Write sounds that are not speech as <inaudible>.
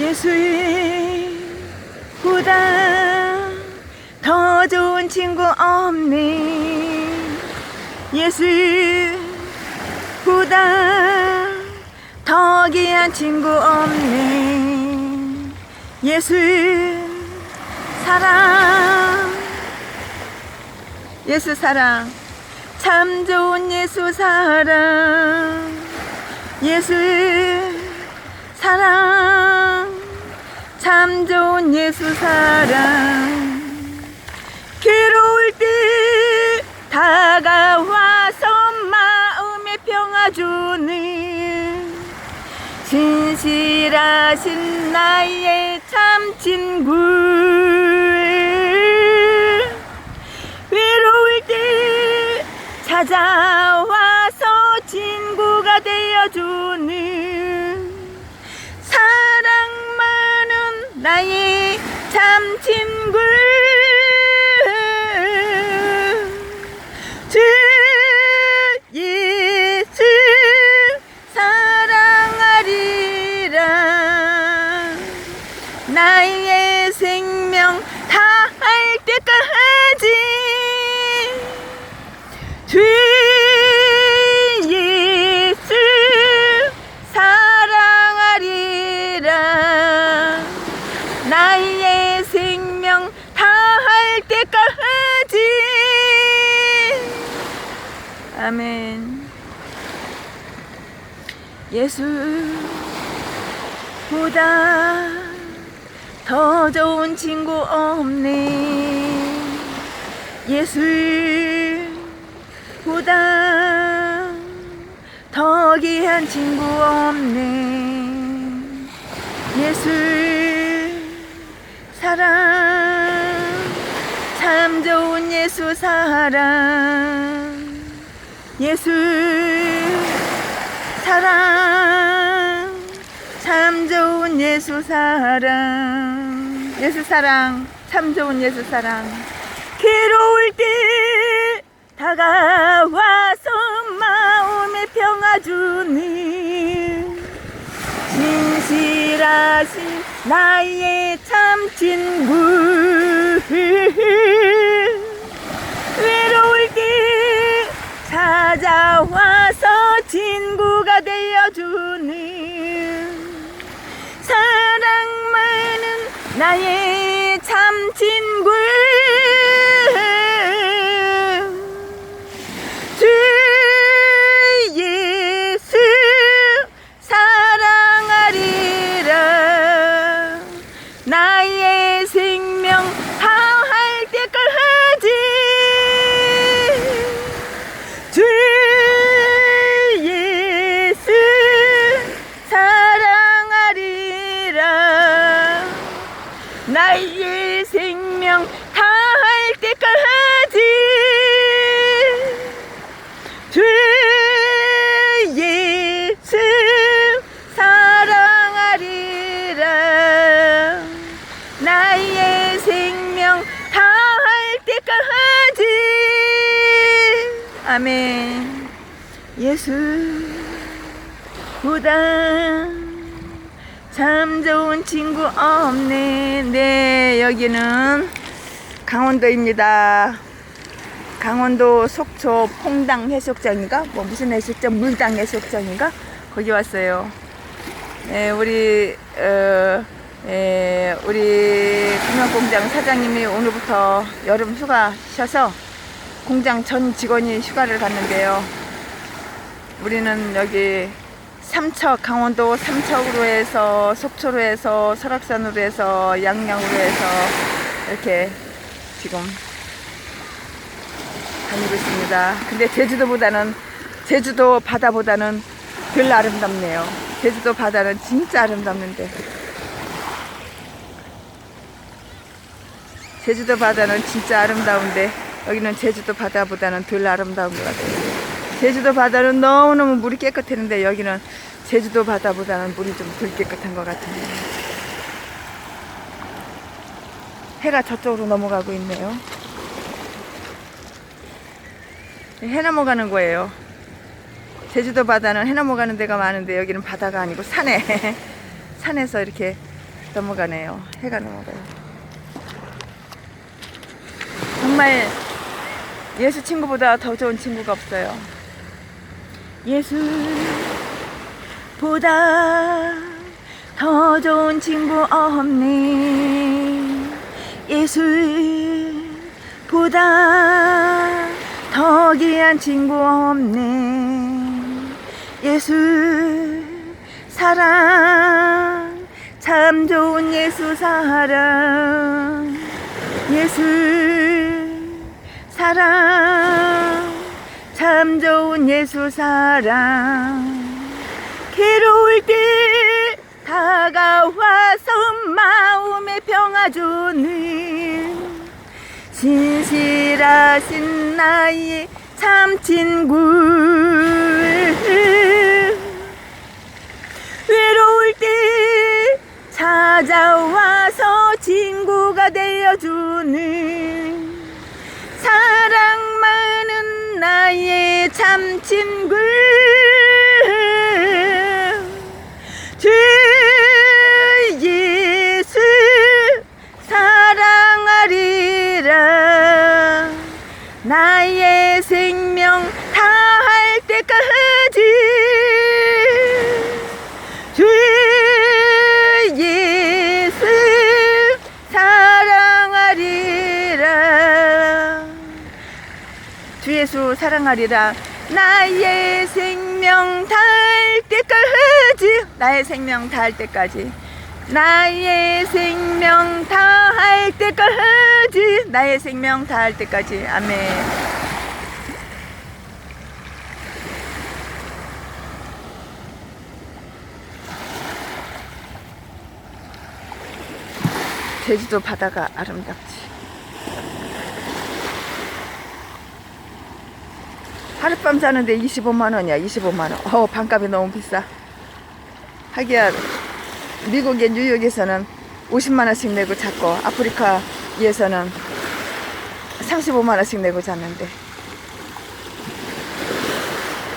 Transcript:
예수보다 더 좋은 친구 없네 예수보다 더 귀한 친구 없네 예수 사랑. 예수 사랑. 참 좋은 예수 사랑. 예수 사랑 참 좋은 예수 사랑. 괴로울 때 다가와서 마음의 평화 주는 진실하신 나의 참 친구. 외로울 때 찾아와서 친구가 되어주는 나의 참 친구 아멘. 예수보다 더 좋은 친구 없네. 예수보다 더 귀한 친구 없네. 예수 사랑. 참 좋은 예수 사랑 예수 사랑 참 좋은 예수 사랑. 예수 사랑 참 좋은 예수 사랑. 괴로울 때 다가와서 마음의 평화 주는 진실하신 나의 참 친구 외로울 때 찾아와서 친구가 되어주는 사랑 많은 나의 참 친구 나의 생명 다할 때까지 주 예수 사랑하리라. 나의 생명 다할 때까지. 아멘. 예수 보다 참 좋은 친구 없네 네 여기는 강원도입니다 강원도 속초 퐁당 해수욕장인가? 뭐 무슨 해수욕장? 물당 해수욕장인가? 거기 왔어요. 예, 우리 어, 예, 우리 금연공장 사장님이 오늘부터 여름 휴가 쉬어서 공장 전 직원이 휴가를 갔는데요. 우리는 여기 삼척 강원도 삼척으로 해서 속초로 해서 설악산으로 해서 양양으로 해서 이렇게 지금 다니고 있습니다. 근데 제주도보다는 제주도 바다보다는 덜 아름답네요. 제주도 바다는 진짜 아름답는데 제주도 바다는 진짜 아름다운데 여기는 제주도 바다보다는 덜 아름다운 것 같아요. 제주도 바다는 너무너무 물이 깨끗했는데 여기는 제주도 바다보다는 물이 좀 덜 깨끗한 것 같은데 해가 저쪽으로 넘어가고 있네요. 해 넘어가는 거예요. 제주도 바다는 해 넘어가는 데가 많은데 여기는 바다가 아니고 산에 <laughs> 산에서 이렇게 넘어가네요. 해가 넘어가요. 정말 예수 친구보다 더 좋은 친구가 없어요. 예수보다 더 좋은 친구 없네. 예수보다 더 귀한 친구 없네. 예수 사랑 참 좋은 예수 사랑 예수 사랑 참 좋은 예수 사랑. 괴로울 때 다가와서 마음에 평화 주는 신실하신 나의 참 친구. 외로울 때 찾아와서 친구가 되어주는 사랑 나의 참 친구 사랑하리라. 나의 생명 닿을 때까지 나의 생명 닿을 때까지. 나의 생명 다할 때까지 나의 생명 다할 때까지. 아멘. 제주도 바다가 아름답지 하룻밤 자는데 25만 원이야 25만 원. 어, 반값이 너무 비싸. 하기야 미국의 뉴욕에서는 50만 원씩 내고 잤고 아프리카에서는 35만 원씩 내고 잤는데